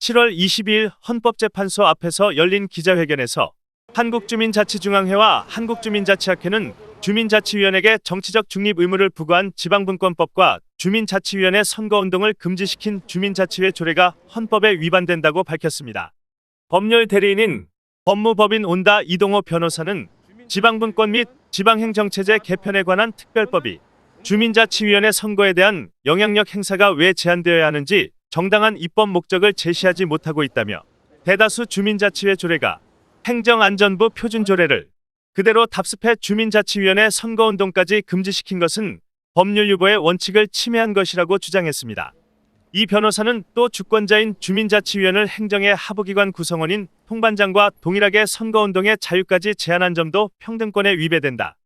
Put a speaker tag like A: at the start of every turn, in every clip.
A: 7월 22일 헌법재판소 앞에서 열린 기자회견에서 한국주민자치중앙회와 한국주민자치학회는 주민자치위원회에게 정치적 중립 의무를 부과한 지방분권법과 주민자치위원회 선거운동을 금지시킨 주민자치회 조례가 헌법에 위반된다고 밝혔습니다. 법률 대리인인 법무법인 온다 이동호 변호사는 지방분권 및 지방행정체제 개편에 관한 특별법이 주민자치위원회 선거에 대한 영향력 행사가 왜 제한되어야 하는지 정당한 입법 목적을 제시하지 못하고 있다며 대다수 주민자치회 조례가 행정안전부 표준조례를 그대로 답습해 주민자치위원회 선거운동까지 금지시킨 것은 법률 유보의 원칙을 침해한 것이라고 주장했습니다. 이 변호사는 또 주권자인 주민자치위원을 행정의 하부기관 구성원인 통반장과 동일하게 선거운동의 자유까지 제한한 점도 평등권에 위배된다.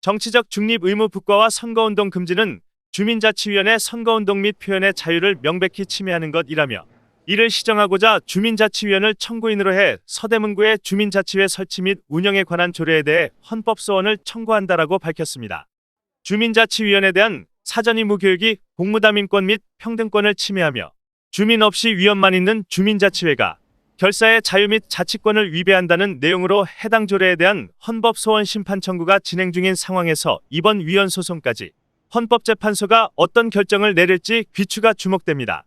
A: 정치적 중립 의무 부과와 선거운동 금지는 주민자치위원회 선거운동 및 표현의 자유를 명백히 침해하는 것이라며 이를 시정하고자 주민자치위원을 청구인으로 해 서대문구의 주민자치회 설치 및 운영에 관한 조례에 대해 헌법소원을 청구한다라고 밝혔습니다. 주민자치위원에 대한 사전 의무 교육이 공무담인권 및 평등권을 침해하며 주민 없이 위헌만 있는 주민자치회가 결사의 자유 및 자치권을 위배한다는 내용으로 해당 조례에 대한 헌법소원 심판 청구가 진행 중인 상황에서 이번 위헌 소송까지 헌법재판소가 어떤 결정을 내릴지 귀추가 주목됩니다.